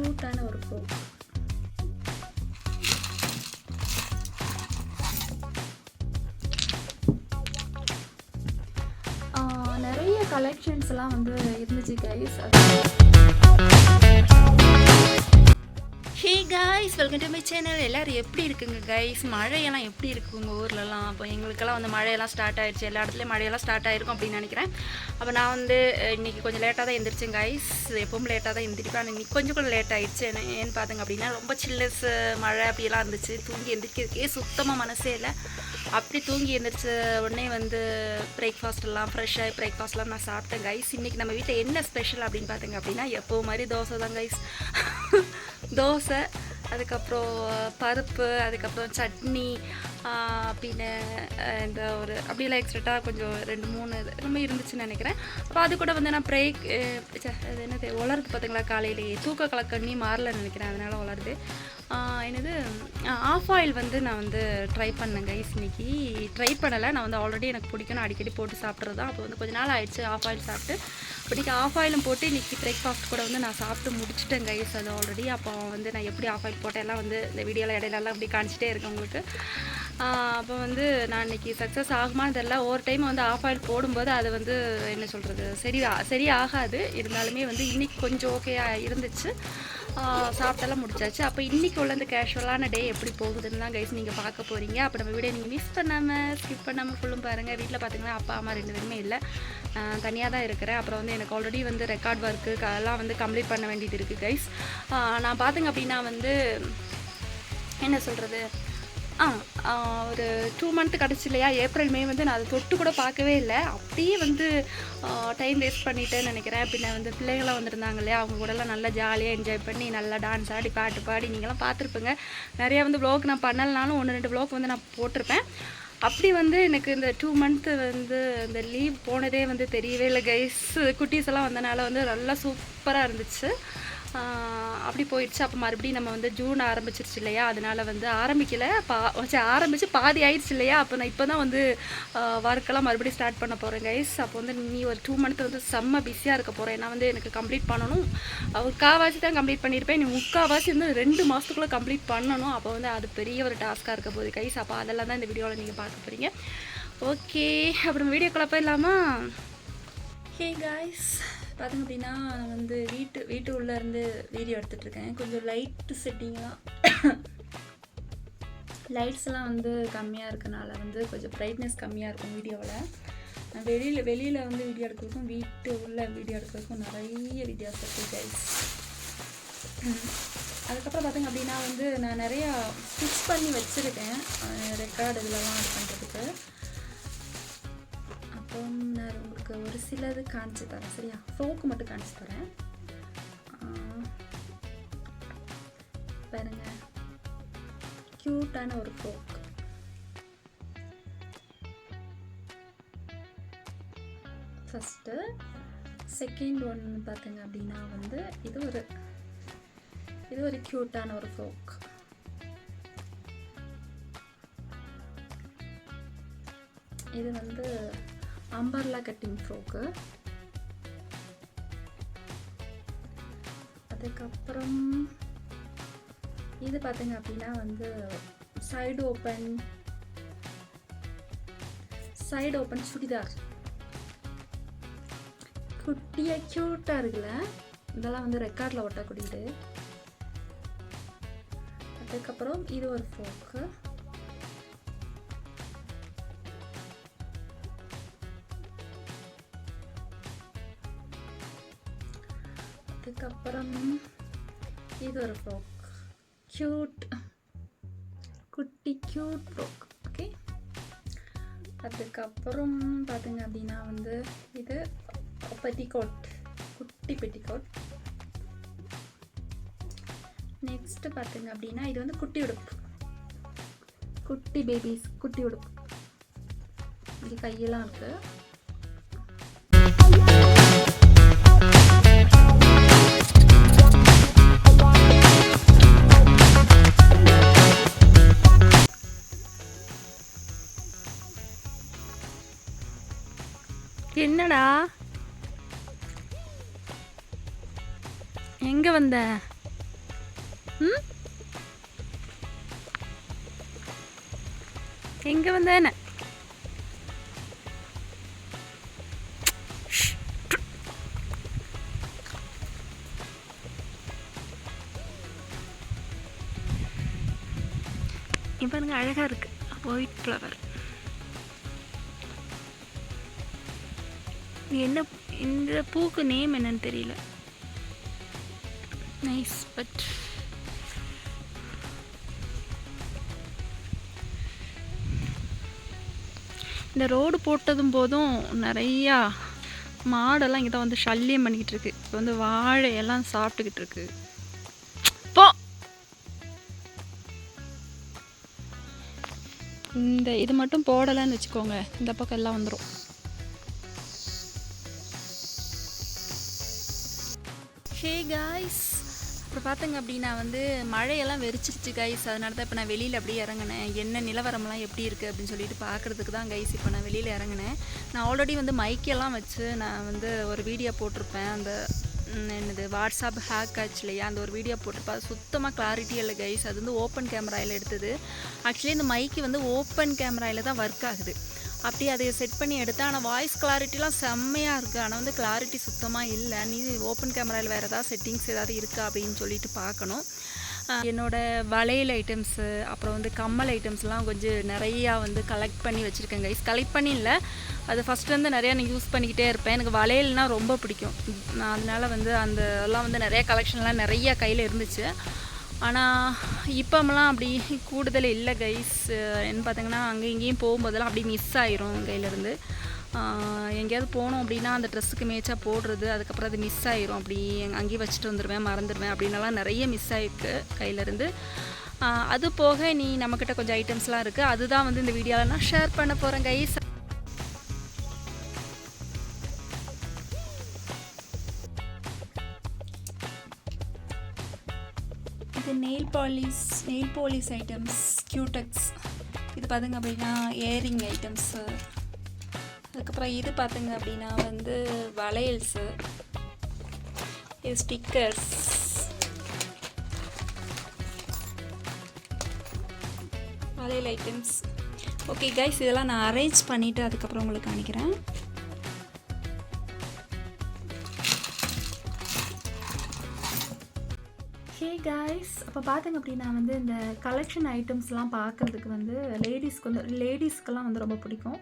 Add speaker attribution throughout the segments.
Speaker 1: க்யூட்டான ஒரு ஃப்ராக் நிறைய கலெக்ஷன்ஸ்லாம் வந்து இருந்துச்சு guys
Speaker 2: guys welcome to my channel எல்லோரும் எப்படி இருக்குங்க கைஸ் மழையெல்லாம் எப்படி இருக்குது உங்கள் ஊர்லலாம்? அப்போ எங்களுக்கெல்லாம் வந்து மழையெல்லாம் ஸ்டார்ட் ஆயிடுச்சு. எல்லா இடத்துலையும் மழையெல்லாம் ஸ்டார்ட் ஆயிருக்கும் அப்படின்னு நினைக்கிறேன். அப்போ நான் வந்து இன்றைக்கி இன்னைக்கு கொஞ்சம் லேட்டாக தான் எந்திரிச்சேன் கைஸ் எப்பவும் லேட்டாக தான் எந்திரிப்பேன். ஆனால் கொஞ்சம் கூட லேட் ஆயிடுச்சு. என்ன ஏன்னு பார்த்துங்க அப்படின்னா ரொம்ப சில்லஸ் மழை அப்படியெல்லாம் இருந்துச்சு. தூங்கி எந்திரிக்கிறதுக்கே சுத்தமாக மனசே இல்லை. அப்படி தூங்கி எந்திரிச்ச உடனே வந்து பிரேக்ஃபாஸ்ட் எல்லாம் ஃப்ரெஷ்ஷாக பிரேக்ஃபாஸ்ட்லாம் நான் சாப்பிட்டேன் கைஸ் இன்றைக்கி நம்ம வீட்டில் என்ன ஸ்பெஷல் அப்படின்னு பார்த்தீங்க அப்படின்னா எப்போ மாதிரி தோசை தான் கைஸ் தோசை அதுக்கப்புறம் பருப்பு அதுக்கப்புறம் சட்னி ஆஹ் பின்ன இந்த ஒரு அப்படியெல்லாம் எக்ஸ்ட்ரா கொஞ்சம் ரெண்டு மூணு இது ரொம்ப இருந்துச்சுன்னு நினைக்கிறேன். அப்போ அது கூட வந்து நான் பிரேக் அது என்னது உலருக்கு பார்த்தீங்களா காலையிலேயே தூக்க கலக்கண்ணி மாறலன்னு நினைக்கிறேன் அதனால் உலருது. என்னது ஆஃப் ஆயில் வந்து நான் வந்து ட்ரை பண்ணேன் கைஸ் இன்னைக்கு. ட்ரை பண்ணலை நான் வந்து ஆல்ரெடி எனக்கு பிடிக்கும் அடிக்கடி போட்டு சாப்பிட்றது தான். அப்போ வந்து கொஞ்ச நாள் ஆயிடுச்சு ஆஃப் ஆயில் சாப்பிட்டு. இன்றைக்கி ஆஃப் ஆயிலும் போட்டு இன்றைக்கி பிரேக்ஃபாஸ்ட் கூட வந்து நான் சாப்பிட்டு முடிச்சிட்டேன் கைஸ் அது ஆல்ரெடி அப்போ வந்து நான் எப்படி ஆஃப் ஆயில் போட்டேன் எல்லாம் வந்து இந்த வீடியோவில் இடையிலலாம் அப்படி காணிச்சிட்டே இருக்கேன் உங்களுக்கு. அப்போ வந்து நான் இன்னைக்கு சக்ஸஸ் ஆகுமான்னு தெரில ஒரு டைம் வந்து ஆஃப் ஆயில் போடும்போது அது வந்து என்ன சொல்கிறது சரி சரி ஆகாது. இருந்தாலுமே வந்து இன்றைக்கி கொஞ்சம் ஓகேயாக இருந்துச்சு. சாப்பிட்டெல்லாம் முடிச்சாச்சு. அப்போ இன்றைக்கி உள்ள அந்த கேஷுவலான டே எப்படி போகுதுன்னு தான் கைஸ் நீங்கள் பார்க்க போகிறீங்க அப்போ நம்ம வீடியோ நீங்கள் மிஸ் பண்ணாமல் ஸ்கிப் பண்ணாமல் ஃபுல்லும் பாருங்கள் வீட்டில் பார்த்தீங்கன்னா அப்பா அம்மா ரெண்டு பேருமே இல்லை. தனியாக தான் இருக்கிறேன். அப்புறம் வந்து எனக்கு ஆல்ரெடி வந்து ரெக்கார்ட் ஒர்க்கு எல்லாம் வந்து கம்ப்ளீட் பண்ண வேண்டியது இருக்குது கைஸ் நான் பார்த்துங்க அப்படின்னா வந்து என்ன சொல்கிறது ஆ ஒரு டூ மந்த் கிடச்சி இல்லையா? ஏப்ரல் மே வந்து நான் அதை தொட்டு கூட பார்க்கவே இல்லை. அப்படியே வந்து டைம் வேஸ்ட் பண்ணிவிட்டு நினைக்கிறேன். பின்ன வந்து பிள்ளைங்களாம் வந்திருந்தாங்க இல்லையா? அவங்க கூடலாம் நல்லா ஜாலியாக என்ஜாய் பண்ணி நல்லா டான்ஸ் ஆடி பாட்டு பாடி நீங்களாம் பார்த்துருப்பீங்க. நிறையா வந்து ப்ளாக் நான் பண்ணலனாலும் ஒன்று ரெண்டு ப்ளாக் வந்து நான் போட்டிருப்பேன். அப்படி வந்து எனக்கு இந்த டூ மந்த்து வந்து இந்த லீவ் போனதே வந்து தெரியவே இல்லை கைஸ் குட்டீஸ் எல்லாம் வந்தனால வந்து நல்லா சூப்பராக இருந்துச்சு. அப்படி போயிடுச்சு. அப்போ மறுபடியும் நம்ம வந்து ஜூன் ஆரம்பிச்சிருச்சு இல்லையா? அதனால வந்து ஆரம்பிக்கலை. பா சரி, பாதி ஆயிடுச்சு இல்லையா? அப்போ நான் இப்போ தான் வந்து ஒர்க்கெல்லாம் மறுபடியும் ஸ்டார்ட் பண்ண போகிறேன் கைஸ் அப்போ வந்து நீ ஒரு டூ மந்த் வந்து செம்ம பிஸியாக இருக்க போகிறேன் ஏன்னா வந்து எனக்கு கம்ப்ளீட் பண்ணணும். ஒரு காவாசி தான் கம்ப்ளீட் பண்ணியிருப்பேன் நீ முக்கால்வாசி வந்து ரெண்டு மாதத்துக்குள்ளே கம்ப்ளீட் பண்ணணும். அப்போ வந்து அது பெரிய ஒரு டாஸ்க்காக இருக்க போகுது கைஸ் அப்போ அதெல்லாம் தான் இந்த வீடியோவில் நீங்கள் பார்க்க போகிறீங்க ஓகே அப்புறம் வீடியோக்குள்ள போயிடலாமா? ஹே காய்ஸ் பார்த்திங்க அப்படின்னா நான் வந்து வீட்டு வீட்டு உள்ளே இருந்து வீடியோ எடுத்துட்ருக்கேன். கொஞ்சம் லைட்டு செட்டிங்லாம் லைட்ஸ்லாம் வந்து கம்மியாக இருக்கனால வந்து கொஞ்சம் ப்ரைட்னஸ் கம்மியாக இருக்கும் வீடியோவில் நான் வெளியில் வெளியில் வந்து வீடியோ எடுக்கிறதுக்கும் வீட்டு உள்ள வீடியோ எடுக்கிறதுக்கும் நிறைய வித்தியாசம் இருக்குது கைஸ் அதுக்கப்புறம் பார்த்திங்க அப்படின்னா வந்து நான் நிறையா ஸ்டிச் பண்ணி வச்சுருக்கேன். ரெக்கார்டு இதெல்லாம் இது பண்ணுறதுக்கு அப்புறம் நான் உங்களுக்கு ஒரு சிலது காமிச்சு தரேன். சரியா? ஃப்ரோக்கு மட்டும் காமிச்சு தரேன். பாருங்க. க்யூட்டான ஒரு ஃப்ரோக் ஃபஸ்ட்டு செகண்ட் ஒன் பார்த்தீங்க அப்படின்னா வந்து இது ஒரு இது ஒரு க்யூட்டான ஒரு ஃப்ரோக் இது வந்து அம்பர்லா கட்டிங் ஃப்ரோக்கு. அதுக்கப்புறம் இது பார்த்தீங்க அப்படின்னா வந்து side open side open churidar. குட்டியாக க்யூட்டாக இருக்குல்ல? இதெல்லாம் வந்து ரெக்கார்டில் ஒட்டக்கூடியது அதுக்கப்புறம் இது ஒரு ஃப்ரோக்கு அதுக்கப்புறம் இது ஒரு ஃப்ராக் க்யூட் குட்டி க்யூட் ஃப்ராக் ஓகே அதுக்கப்புறம் பார்த்தீங்க அப்படின்னா வந்து இது பெட்டிகோட் குட்டி பெட்டிகோட் நெக்ஸ்ட் பார்த்தீங்க அப்படின்னா இது வந்து குட்டி உடுப்பு. குட்டி பேபிஸ் குட்டி உடுப்பு. இது கையெல்லாம் இருக்குது எங்க வந்த? ம்? எங்கே வந்தேன எனக்கு அழகாக இருக்கு. ஒயிட் ஃப்ளவர் என்ன இந்த பூக்கு நேம் என்னன்னு தெரியல. நைஸ் பட் இந்த ரோடு போட்டதும் போதும் நிறையா மாடெல்லாம் இங்கே தான் வந்து சல்லியம் பண்ணிக்கிட்டு இருக்கு இப்போ வந்து வாழையெல்லாம் சாப்பிட்டுக்கிட்டு இருக்கு. போ! இந்த இது மட்டும் போடலைன்னு வச்சுக்கோங்க. இந்த பக்கம் எல்லாம் வந்துடும் ஹே காய்ஸ் அப்புறம் பார்த்தங்க அப்படின்னா வந்து மழையெல்லாம் வெறிச்சிருச்சு கைஸ் அதனால தான் இப்போ நான் வெளியில் அப்படியே இறங்கினேன். என்ன நிலவரம்லாம் எப்படி இருக்குது அப்படின்னு சொல்லிட்டு பார்க்குறதுக்கு தான் கைஸ் இப்போ நான் வெளியில் இறங்கினேன். நான் ஆல்ரெடி வந்து மைக்கெல்லாம் வச்சு நான் வந்து ஒரு வீடியோ போட்டிருப்பேன். அந்த என்னது வாட்ஸ்அப் ஹேக் ஆச்சு இல்லையா? அந்த ஒரு வீடியோ போட்டிருப்பேன். சுத்தமாக கிளாரிட்டி இல்லை கைஸ் அது வந்து ஓப்பன் கேமராயில் எடுத்தது. ஆக்சுவலி இந்த மைக்கு வந்து ஓப்பன் கேமராயில் தான் ஒர்க் ஆகுது. அப்படியே அதை செட் பண்ணி எடுத்தேன். ஆனால் வாய்ஸ் கிளாரிட்டிலாம் செம்மையாக இருக்குது ஆனால் வந்து கிளாரிட்டி சுத்தமாக இல்லை. நீ ஓப்பன் கேமராவில் வேறு ஏதாவது செட்டிங்ஸ் ஏதாவது இருக்கா அப்படின்னு சொல்லிட்டு பார்க்கணும். என்னோடய வளையல் ஐட்டம்ஸு அப்புறம் வந்து கம்மல் ஐட்டம்ஸ்லாம் கொஞ்சம் நிறையா வந்து கலெக்ட் பண்ணி வச்சுருக்கேன் கைஸ் கலெக்ட் பண்ணி இல்லை. அது ஃபஸ்ட்லேருந்து நிறையா நான் யூஸ் பண்ணிக்கிட்டே இருப்பேன். எனக்கு வளையல்னால் ரொம்ப பிடிக்கும். நான் அதனால் வந்து அந்த எல்லாம் வந்து நிறையா கலெக்ஷன்லாம் நிறைய கையில் இருந்துச்சு. ஆனால் இப்போமெல்லாம் அப்படி கூடுதல் இல்லை கைஸ் என்ன பார்த்தீங்கன்னா அங்கே இங்கேயும் போகும்போதெல்லாம் அப்படி மிஸ் ஆயிரும் கையிலேருந்து. எங்கேயாவது போனோம் அப்படின்னா அந்த ட்ரெஸ்ஸுக்கு மேய்ச்சா போடுறது அதுக்கப்புறம் அது மிஸ் ஆயிரும். அப்படி அங்கேயே வச்சுட்டு வந்துடுவேன் மறந்துடுவேன் அப்படின்னலாம் நிறைய மிஸ் ஆயிருக்கு கையிலேருந்து. அது போக நீ நம்மக்கிட்ட கொஞ்சம் ஐட்டம்ஸ்லாம் இருக்குது அதுதான் வந்து இந்த வீடியோவில் நான் ஷேர் பண்ண போகிறேன் கைஸ் இது nail polish nail polish items Cutex இது பார்த்திங்க அப்படின்னா இயரிங் ஐட்டம்ஸு அதுக்கப்புறம் இது பார்த்திங்க அப்படின்னா வந்து வளையல்ஸு. இது ஸ்டிக்கர்ஸ் வளையல் ஐட்டம்ஸ் ஓகே கைஸ் இதெல்லாம் நான் அரேஞ்ச் பண்ணிவிட்டு அதுக்கப்புறம் உங்களுக்கு காணிக்கிறேன்
Speaker 1: ஹே கைஸ் அப்போ பார்த்தீங்க அப்படின்னா வந்து இந்த கலெக்ஷன் ஐட்டம்ஸ்லாம் பார்க்குறதுக்கு வந்து லேடிஸ்க்கு வந்து லேடிஸ்க்கெல்லாம் வந்து ரொம்ப பிடிக்கும்.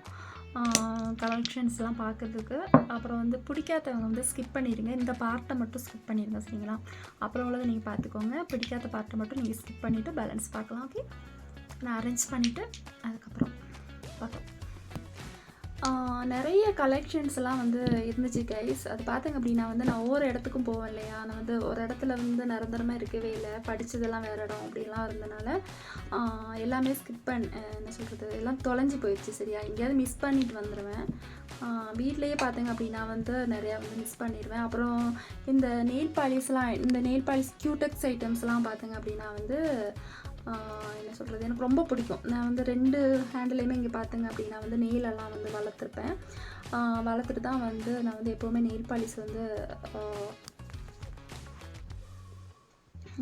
Speaker 1: கலெக்ஷன்ஸ்லாம் பார்க்குறதுக்கு அப்புறம் வந்து பிடிக்காதவங்க வந்து ஸ்கிப் பண்ணிடுங்க இந்த பார்ட்டை மட்டும் ஸ்கிப் பண்ணிடுங்க சரிங்களா? அப்புறம் உள்ளதை நீங்கள் பார்த்துக்கோங்க பிடிக்காத பார்ட்டை மட்டும் நீங்கள் ஸ்கிப் பண்ணிவிட்டு பேலன்ஸ் பார்க்கலாம் ஓகே நான் அரேஞ்ச் பண்ணிவிட்டு அதுக்கப்புறம் பார்க்கலாம் நிறைய கலெக்ஷன்ஸ்லாம் வந்து இருந்துச்சு கைஸ் அது பார்த்தீங்க அப்படின்னா வந்து நான் ஒவ்வொரு இடத்துக்கும் போவேன் இல்லையா? நான் வந்து ஒரு இடத்துல வந்து நிரந்தரமாக இருக்கவே இல்லை. படித்ததெல்லாம் வேறு இடம் அப்படிலாம் இருந்தனால எல்லாமே ஸ்கிப் பண்ண என்ன சொல்கிறது எல்லாம் தொலைஞ்சி போயிடுச்சு சரியா? எங்கேயாவது மிஸ் பண்ணிட்டு வந்துடுவேன் வீட்லேயே பார்த்தீங்க அப்படின்னா வந்து நிறையா வந்து மிஸ் பண்ணிடுவேன். அப்புறம் இந்த நெயில் பாலிஸ்லாம் இந்த நெயில் பாலிஸ் க்யூடெக்ஸ் ஐட்டம்ஸ்லாம் பார்த்தீங்க அப்படின்னா வந்து என்ன சொல்கிறது எனக்கு ரொம்ப பிடிக்கும். நான் வந்து ரெண்டு ஹேண்டிலையுமே இங்கே பார்த்தேங்க அப்படின்னா வந்து நெயிலெல்லாம் வந்து வளர்த்துருப்பேன். வளர்த்துட்டு தான் வந்து நான் வந்து எப்போவுமே நெயில் பாலிஷ் வந்து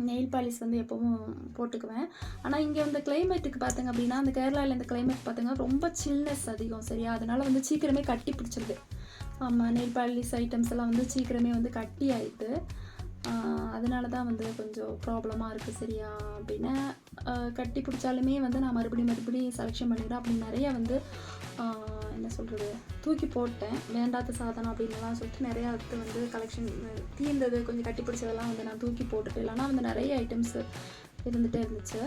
Speaker 1: நெயில் பாலிஷ் வந்து எப்போவும் போட்டுக்குவேன். ஆனால் இங்கே வந்து கிளைமேட்டுக்கு பார்த்தீங்க அப்படின்னா அந்த கேரளாவில் இந்த கிளைமேட் பார்த்தீங்கன்னா ரொம்ப சில்னஸ் அதிகம் சரியா? அதனால் வந்து சீக்கிரமே கட்டி பிடிச்சிருது. ஆமாம் நெயில் பாலிஷ் ஐட்டம்ஸ் எல்லாம் வந்து சீக்கிரமே வந்து கட்டி ஆயிடுது. அதனால தான் வந்து கொஞ்சம் ப்ராப்ளமாக இருக்குது சரியா அப்படின்னு கட்டி பிடிச்சாலுமே வந்து நான் மறுபடியும் மறுபடியும் செலெக்ஷன் பண்ணிடுறேன் அப்படின்னு நிறைய வந்து என்ன சொல்கிறது தூக்கி போட்டேன். வேண்டாத சாதனம் அப்படின்லாம் சொல்லிட்டு நிறையா அடுத்து வந்து கலெக்ஷன் தீர்ந்தது கொஞ்சம் கட்டி பிடிச்சதெல்லாம் வந்து நான் தூக்கி போட்டுட்டு இல்லைனா வந்து நிறைய ஐட்டம்ஸ் இருந்துகிட்டே இருந்துச்சு.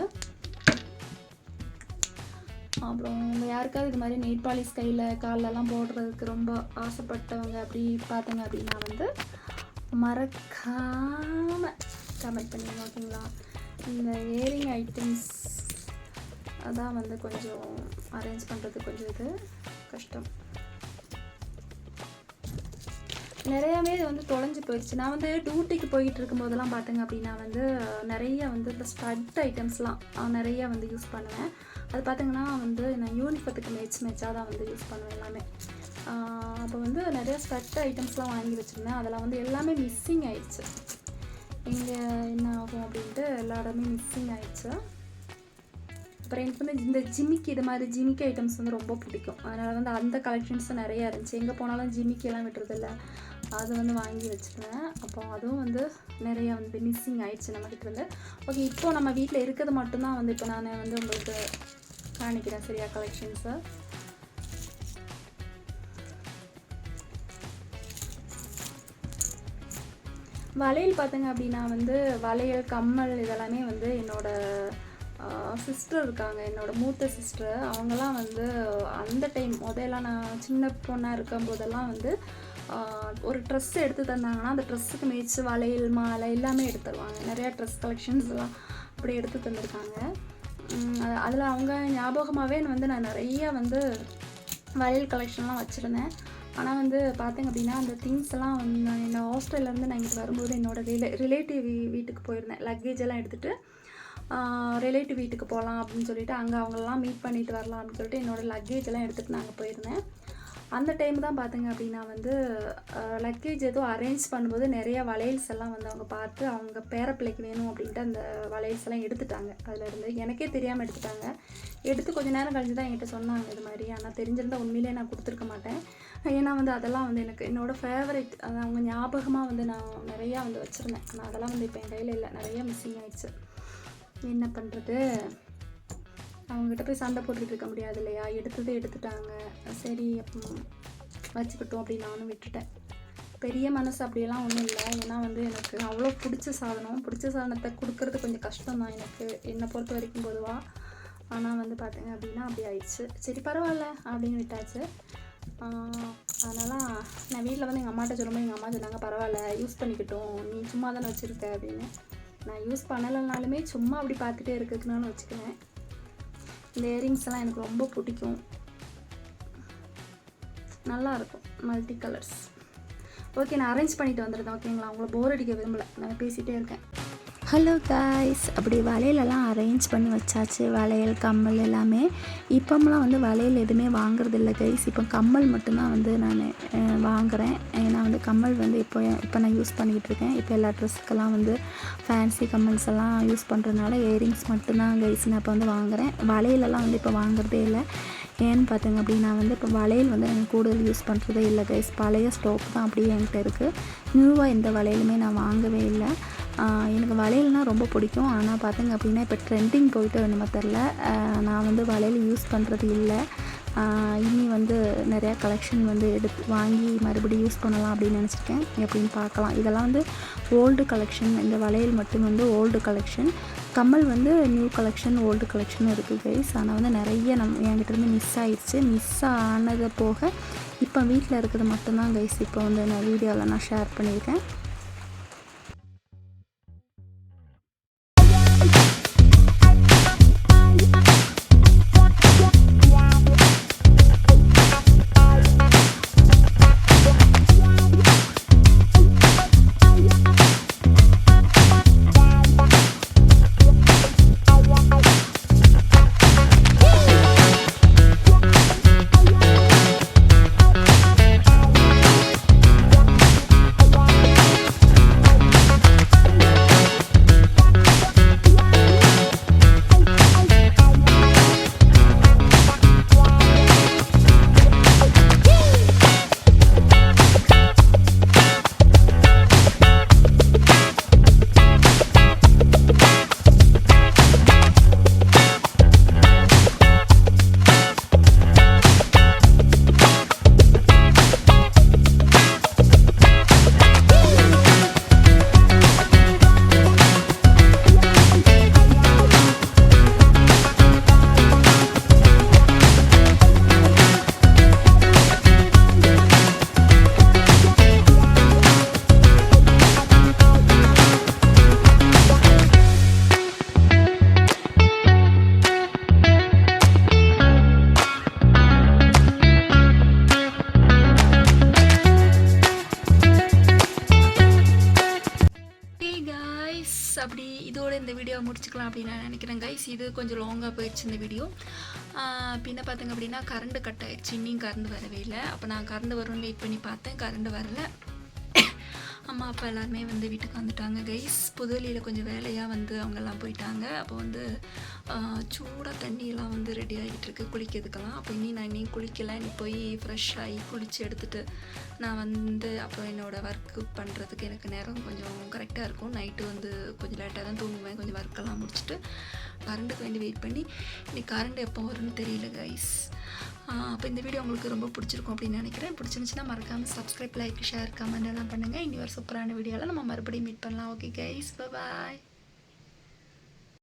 Speaker 1: அப்புறம் உங்க யாருக்காவது இது மாதிரி நெயில் பாலிஷ் கையில் கால்லெல்லாம் போடுறதுக்கு ரொம்ப ஆசைப்பட்டவங்க அப்படி பார்த்தங்க அப்படின்னா வந்து மறக்காம கமெண்ட் பண்ணிடுங்க ஓகேங்களா இந்த இயரிங் ஐட்டம்ஸ் அதான் வந்து கொஞ்சம் அரேஞ்ச் பண்ணுறது கொஞ்சம் இது கஷ்டம். நிறையாவே இது வந்து தொலைஞ்சு போயிடுச்சு. நான் வந்து டியூட்டிக்கு போயிட்டு இருக்கும்போதெல்லாம் பார்த்தேங்க அப்படின்னா வந்து நிறைய வந்து இந்த ஸ்டட் ஐட்டம்ஸ்லாம் நிறையா வந்து யூஸ் பண்ணுவேன். அது பார்த்தீங்கன்னா வந்து நான் யூனிஃபத்துக்கு மேட்ச் மேட்சாக தான் வந்து யூஸ் பண்ணுவேன் எல்லாமே. அப்போ வந்து நிறைய ஸ்வெட் ஐட்டம்ஸ்லாம் வாங்கி வச்சுருந்தேன். அதெல்லாம் வந்து எல்லாமே மிஸ்ஸிங் ஆயிடுச்சு. இங்கே என்ன ஆகும் அப்படின்ட்டு எல்லா இடமே மிஸ்ஸிங் ஆயிடுச்சு. அப்புறம் எனக்கு வந்து இந்த ஜிமிக்கி இது மாதிரி ஜிமிக்கி ஐட்டம்ஸ் வந்து ரொம்ப பிடிக்கும். அதனால் வந்து அந்த கலெக்ஷன்ஸும் நிறையா இருந்துச்சு. எங்கே போனாலும் ஜிமிக்கியெல்லாம் விட்டுறதில்ல. அது வந்து வாங்கி வச்சுருந்தேன். அப்போ அதுவும் வந்து நிறையா வந்து மிஸ்ஸிங் ஆயிடுச்சு நம்மக்கிட்ட இருந்து. ஓகே இப்போது நம்ம வீட்டில் இருக்கிறது மட்டும்தான் வந்து இப்போ நான் வந்து உங்களுக்கு காணிக்கிறேன் சரியா கலெக்ஷன்ஸை வளையல் பார்த்தீங்க அப்படின்னா வந்து வளையல் கம்மல் இதெல்லாமே வந்து என்னோட சிஸ்டர் இருக்காங்க. என்னோட மூத்த சிஸ்டர் அவங்கெல்லாம் வந்து அந்த டைம் முதல்லாம் நான் சின்ன பொண்ணாக இருக்கும் போதெல்லாம் வந்து ஒரு ட்ரெஸ் எடுத்து தந்தாங்கன்னா அந்த ட்ரெஸ்ஸுக்கு மேய்ச்சி வளையல் மாலை எல்லாமே எடுத்து தருவாங்க. நிறையா ட்ரெஸ் கலெக்ஷன்ஸ்லாம் அப்படி எடுத்து தந்திருக்காங்க. அதில் அவங்க ஞாபகமாகவே வந்து நான் நிறைய வந்து வளையல் கலெக்ஷன்லாம் வச்சுருந்தேன். ஆனால் வந்து பார்த்தீங்க அப்படின்னா அந்த திங்ஸ் எல்லாம் வந்து நான் என்னோட ஹாஸ்டல்லேருந்து நான் இங்கே வரும்போது என்னோட ரிலே ரிலேட்டிவ் வீட்டுக்கு போயிருந்தேன். லக்கேஜ் எல்லாம் எடுத்துகிட்டு ரிலேட்டிவ் வீட்டுக்கு போகலாம் அப்படின்னு சொல்லிட்டு அங்கே அவங்களெலாம் மீட் பண்ணிட்டு வரலாம் அப்படின்னு சொல்லிட்டு என்னோட லக்கேஜ் எல்லாம் எடுத்துகிட்டு நாங்கள் போயிருந்தேன். அந்த டைம் தான் பார்த்தீங்க அப்படின்னா வந்து லக்கேஜ் எதுவும் அரேஞ்ச் பண்ணும்போது நிறைய வளையல்ஸ் எல்லாம் வந்து அவங்க பார்த்து அவங்க பேரப்பிள்ளைக்கு வேணும் அப்படின்ட்டு அந்த வளையல்ஸ் எல்லாம் எடுத்துட்டாங்க. அதில் இருந்து எனக்கே தெரியாமல் எடுத்துட்டாங்க. எடுத்து கொஞ்ச நேரம் கழிஞ்சு தான் என்கிட்ட சொன்னாங்க இது மாதிரி. ஆனால் தெரிஞ்சிருந்தால் உண்மையிலே நான் கொடுத்துருக்க மாட்டேன். ஏன்னா வந்து அதெல்லாம் வந்து எனக்கு என்னோடய ஃபேவரட் அது அவங்க ஞாபகமாக வந்து நான் நிறையா வந்து வச்சுருந்தேன். ஆனால் அதெல்லாம் வந்து இப்போ என் கையில் இல்லை. நிறைய மிஸ்ஸிங் ஆயிடுச்சு. என்ன பண்ணுறது அவங்ககிட்ட போய் சண்டை போட்டுட்டு இருக்க முடியாது இல்லையா? எடுத்தது எடுத்துட்டாங்க. சரி அப்போ வச்சுக்கிட்டோம் அப்படின்னு நானும் விட்டுட்டேன். பெரிய மனசு அப்படியெல்லாம் ஒன்றும் இல்லை. ஏன்னா வந்து எனக்கு அவ்வளோ பிடிச்ச சாதனம். பிடிச்ச சாதனத்தை கொடுக்கறது கொஞ்சம் கஷ்டம் தான் எனக்கு. என்னை பொறுத்த வரைக்கும் பொதுவாக ஆனால் வந்து பார்த்தீங்க அப்படின்னா அப்படி ஆயிடுச்சு. சரி பரவாயில்ல அப்படின்னு விட்டாச்சு. அதனால் நான் வீட்டில் வந்து எங்கள் அம்மாட்ட சொல்லும்போது எங்கள் அம்மா சொன்னாங்க பரவாயில்ல யூஸ் பண்ணிக்கிட்டோம். நீ சும்மா தானே வச்சுருக்க அப்படின்னு. நான் யூஸ் பண்ணலைனாலுமே சும்மா அப்படி பார்த்துட்டே இருக்கிறதுனாலும் வச்சுக்குவேன். இந்த இயரிங்ஸ் எல்லாம் எனக்கு ரொம்ப பிடிக்கும். நல்லாயிருக்கும் மல்டி கலர்ஸ் ஓகே நான் அரேஞ்ச் பண்ணிட்டு வந்துடுறேன் ஓகேங்களா உங்களை போர் அடிக்க விரும்பல. நான் பேசிகிட்டே இருக்கேன். ஹலோ காய்ஸ் அப்படி வளையலெல்லாம் அரேஞ்ச் பண்ணி வச்சாச்சு. வளையல் கம்மல் எல்லாமே. இப்போம்லாம் வந்து வளையல் எதுவுமே வாங்குறது இல்லை கைஸ் இப்போ கம்மல் மட்டும்தான் வந்து நான் வாங்குகிறேன் ஏன்னா வந்து கம்மல் வந்து இப்போ இப்போ நான் யூஸ் பண்ணிக்கிட்டு இருக்கேன் இப்போ எல்லா ட்ரெஸ்ஸுக்கெல்லாம் வந்து ஃபேன்சி கம்மல்ஸ் எல்லாம் யூஸ் பண்ணுறதுனால இயரிங்ஸ் மட்டும்தான் கைஸ் நான் இப்போ வந்து வாங்குகிறேன் வளையலெல்லாம் வந்து இப்போ வாங்குறதே இல்லை. ஏன்னு பார்த்தீங்க அப்படின்னா வந்து இப்போ வளையல் வந்து எனக்கு கூடுதல் யூஸ் பண்ணுறதே இல்லை கைஸ் பழைய ஸ்டோப் தான் அப்படியே என்கிட்ட இருக்குது நியூவாக எந்த வளையலுமே நான் வாங்கவே இல்லை. எனக்கு வளையல்னால் ரொம்ப பிடிக்கும். ஆனால் பார்த்தீங்க அப்படின்னா இப்போ ட்ரெண்டிங் போயிட்டு என்னமோ தெரில. நான் வந்து வளையல் யூஸ் பண்ணுறது இல்லை. இனி வந்து நிறையா கலெக்ஷன் வந்து எடுத்து வாங்கி மறுபடியும் யூஸ் பண்ணலாம் அப்படின்னு நினச்சிருக்கேன். எப்படின்னு பார்க்கலாம். இதெல்லாம் வந்து ஓல்டு கலெக்ஷன் இந்த வளையல் மட்டும் வந்து ஓல்டு கலெக்ஷன் கம்மல் வந்து நியூ கலெக்ஷன் ஓல்டு கலெக்ஷன் இருக்குது கைஸ் ஆனால் வந்து நிறைய நம் என்கிட்டருந்து மிஸ் ஆயிடுச்சு. மிஸ் ஆனது போக இப்போ வீட்டில் இருக்கிறது மட்டும்தான் கைஸ் இப்போ வந்து நான் வீடியோவில் நான் ஷேர் பண்ணியிருக்கேன்.
Speaker 2: அப்படின்னு நான் நினைக்கிறேன் கைஸ் இது கொஞ்சம் லாங்காக போயிடுச்சு இந்த வீடியோ பின்ன பார்த்தீங்க அப்படின்னா கரண்ட் கட் ஆகிடுச்சு இன்னும் கரண்ட் வரவே இல்லை. அப்போ நான் கரண்ட் வரும்னு வெயிட் பண்ணி பார்த்தேன். கரண்ட் வரல. அம்மா அப்பா எல்லாருமே வந்து வீட்டுக்கு வந்துட்டாங்க. கைஸ் புதுவெளியில் கொஞ்சம் வேலையாக வந்து அவங்கெல்லாம் போயிட்டாங்க. அப்போ வந்து சூடாக தண்ணியெல்லாம் வந்து ரெடி ஆகிட்டு இருக்கு. குளிக்கிறதுக்கெல்லாம். அப்போ இனி நான் இனி குளிக்கல. இனி போய் ஃப்ரெஷ் ஆகி குளித்து எடுத்துட்டு நான் வந்து அப்போ என்னோடய ஒர்க்கு பண்ணுறதுக்கு எனக்கு நேரம் கொஞ்சம் கரெக்டாக இருக்கும். நைட்டு வந்து கொஞ்சம் லேட்டாக தான் தூங்குவேன். கொஞ்சம் ஒர்க்கெல்லாம் முடிச்சுட்டு கரண்ட்டுக்கு வேண்டி வெயிட் பண்ணி இன்னைக்கு கரண்ட் எப்போ வரும்னு தெரியல கைஸ் அப்போ இந்த வீடியோ உங்களுக்கு ரொம்ப பிடிச்சிருக்கும் அப்படின்னு நினைக்கிறேன். பிடிச்சிருந்துச்சுன்னா மறக்காமல் சப்ஸ்கிரைப் லைக் ஷேர் கமெண்ட் எல்லாம் பண்ணுங்கள் இனி ஒரு சூப்பரான வீடியோவில் நம்ம மறுபடியும் மீட் பண்ணலாம். Okay guys bye